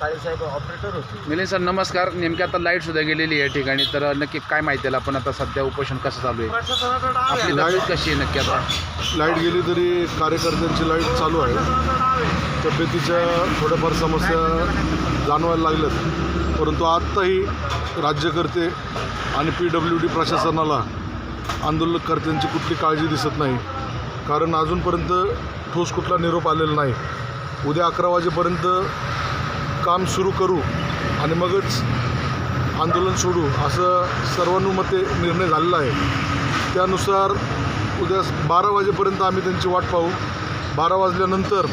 काळेसाहेब operator होते. Milind sir नमस्कार. नेमकी आता लाइट सुद्धा गेलेली आहे या ठिकाणी. तर नक्की काय माहिती आहे आपण आता सध्या उपोषण कसं चालू आहे? प्रशासनाचा डाव आहे. आपली तब्येत कशी आहे नक्की आता? लाइट गेली तरी कार्यकर्त्यांची लाइट चालू आहे. तब्येतीच्या थोड्याफार समस्या जाणवायला लागल्यात. परंतु आत्ताही राज्यकर्ते आणि पी डब्ल्यू डी प्रशासनाला आंदोलनकर्त्यांची कुठली काळजी दिसत नाही. कारण अजूनपर्यंत ठोस कुठला निरोप आलेला नाही. उद्या अकरा वाजेपर्यंत काम सुरू करू आणि मगच आंदोलन सोडू असं सर्वानुमते निर्णय झालेला आहे. त्यानुसार उद्या बारा वाजेपर्यंत आम्ही त्यांची वाट पाहू. बारा वाजल्यानंतर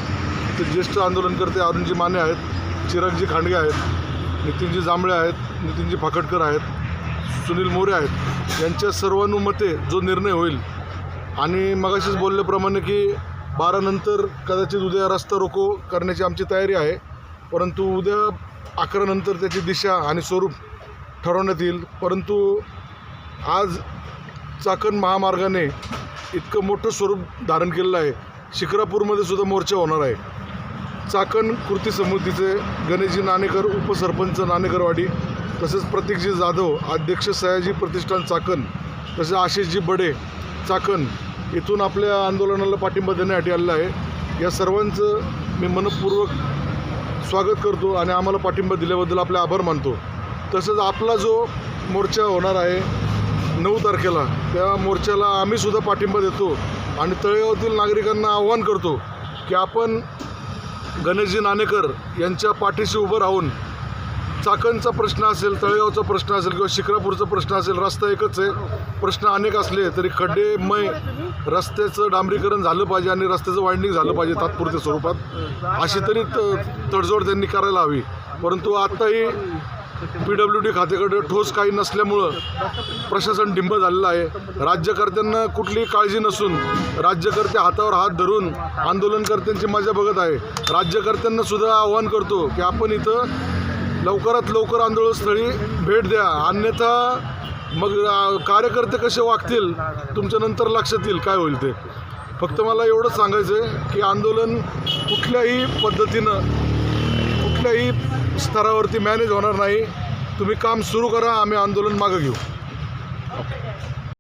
ते ज्येष्ठ आंदोलनकर्ते अरुणजी माने आहेत चिरागजी खांडगे आहेत नितीनजी जांभळे आहेत नितीनजी फाकटकर आहेत सुनील मोरे आहेत. यांच्या सर्वानुमते जो निर्णय होईल. आणि मगाशीच बोलल्याप्रमाणे की बारानंतर कदाचित उद्या रस्ता रोको करण्याची आमची तयारी आहे. परंतु उद्या अकरानंतर त्याची दिशा आणि स्वरूप ठरवण्यात येईल. परंतु आज चाकण महामार्गाने इतकं मोठं स्वरूप धारण केलेलं आहे. शिक्रापूरमध्ये सुद्धा मोर्चा होणार आहे. चाकण कृती समितीचे गणेशजी नाणेकर उपसरपंच नाणेकरवाडी तसेच प्रतीकजी जाधव अध्यक्ष सयाजी प्रतिष्ठान चाकण तसेच आशिषजी बडे चाकण इथून आपल्या आंदोलनाला पाठिंबा देण्यासाठी आलेला आहे. या सर्वांचं मी मनपूर्वक स्वागत करतो आणि आम्हाला पाठिंबा दिल्याबद्दल आपले आभार मानतो. तसंच आपला जो मोर्चा होणार आहे नऊ तारखेला त्या मोर्चाला आम्हीसुद्धा पाठिंबा देतो आणि तळेगावातील नागरिकांना आव्हान करतो की आपण गणेशजी नाणेकर यांच्या पाठीशी उभं राहून चाकणचा प्रश्न असेल तळेगावचा प्रश्न असेल किंवा शिक्रापूरचा प्रश्न असेल रस्ता एकच आहे. प्रश्न अनेक असले तरी खड्डेमय रस्त्याचं डांबरीकरण झालं पाहिजे आणि रस्त्याचं वाइंडिंग झालं पाहिजे तात्पुरत्या स्वरूपात. अशी तरी त तडजोड त्यांनी करायला हवी. परंतु आत्ताही पी डब्ल्यू डी खात्याकडे ठोस काही नसल्यामुळं प्रशासन डिंब झालेलं आहे. राज्यकर्त्यांना कुठलीही काळजी नसून राज्यकर्ते हातावर हात धरून आंदोलनकर्त्यांची मजा बघत आहे. राज्यकर्त्यांना सुद्धा आव्हान करतो की आपण इथं लवकरात लवकर आंदोलनस्थळी भेट द्या. अन्यथा मग कार्यकर्ते कसे वागतील तुमच्या नंतर लक्षात येईल काय होईल ते. फक्त मला एवढंच सांगायचं आहे की आंदोलन कुठल्याही पद्धतीनं कुठल्याही स्तरावरती मॅनेज होणार नाही. तुम्ही काम सुरू करा आम्ही आंदोलन मागं घेऊ.